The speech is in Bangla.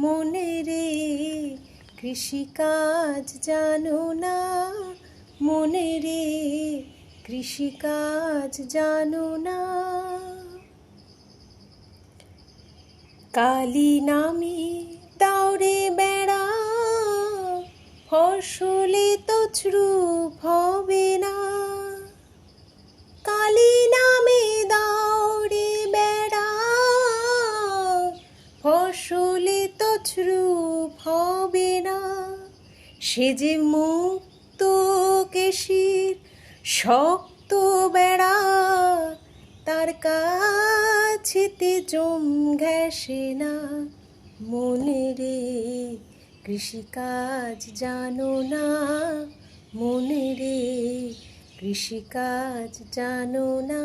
মনে রে, কৃষিকাজ জানো না? মনে রে, কৃষিকাজ জানো না? কালী নামে দাউরে বেড়া, ফসলে তছরূপ হবে হবে না। সে যে মুক্ত কেশির শক্ত বেড়া, তার কাছেতে জম ঘেসে না। মনে রে, কৃষিকাজ জানো না। মনে রে, কৃষিকাজ জানো না।